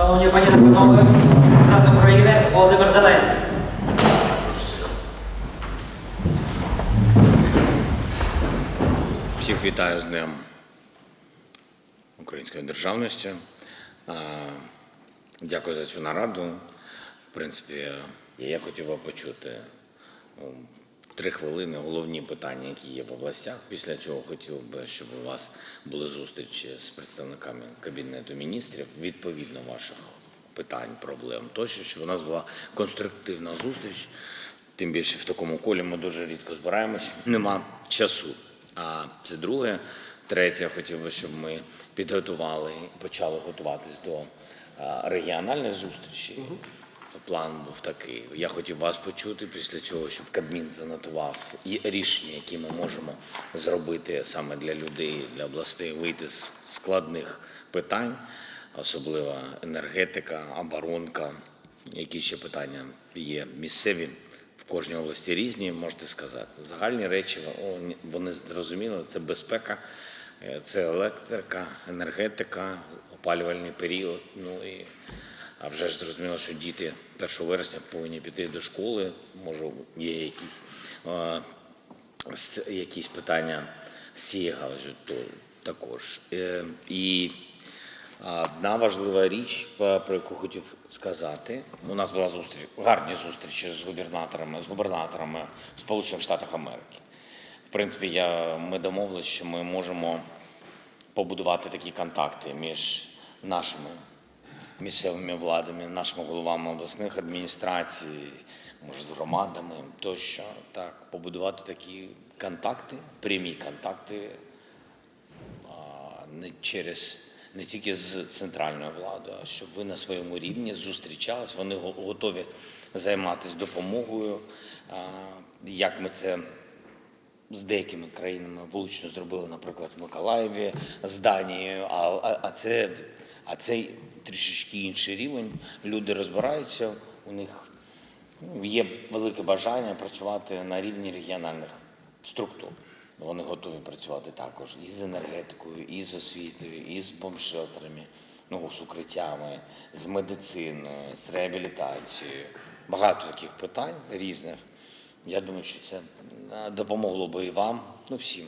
Шановні пані та панове, президент України Володимир Зеленський. Всіх вітаю з Днем української державності. Дякую за цю нараду. В принципі, я хотів би почути ну, три хвилини головні питання, які є в областях. Після цього хотів би, щоб у вас були зустрічі з представниками Кабінету міністрів відповідно ваших питань, проблем тощо, щоб у нас була конструктивна зустріч. Тим більше в такому колі ми дуже рідко збираємось, нема часу. А це друге. Третє, хотів би, щоб ми підготували, почали готуватись до регіональних зустрічей. План був такий. Я хотів вас почути після цього, щоб Кабмін занотував і рішення, які ми можемо зробити саме для людей, для областей, вийти з складних питань, особливо енергетика, оборонка, які ще питання є місцеві. В кожній області різні, можете сказати. Загальні речі, вони зрозуміли, це безпека, е, це електрика, енергетика, опалювальний період. Ну і а вже ж зрозуміло, що діти 1 вересня повинні піти до школи. Може, є якісь, е, якісь питання з цієї галузі, то також. Е, І Одна важлива річ, про яку хотів сказати. У нас була зустріч, гарні зустрічі з губернаторами, з губернаторами Сполучених Штатів Америки. В принципі, я, ми домовилися, що ми можемо побудувати такі контакти між нашими місцевими владами, нашими головами обласних адміністрацій, може, з громадами тощо. Так, побудувати такі контакти, прямі контакти не через не тільки з центральною владою, а щоб ви на своєму рівні зустрічались. Вони готові займатися допомогою. Як ми це з деякими країнами влучно зробили, наприклад, в Миколаєві з Данією, а, а, а це а це трішечки інший рівень. Люди розбираються, у них Ну, Є велике бажання працювати на рівні регіональних структур. Вони готові працювати також і з енергетикою, і з освітою, і з бомшелтерами, ну, з укриттями, з медициною, з реабілітацією. Багато таких питань різних. Я думаю, що це е, допомогло би і вам, ну всім,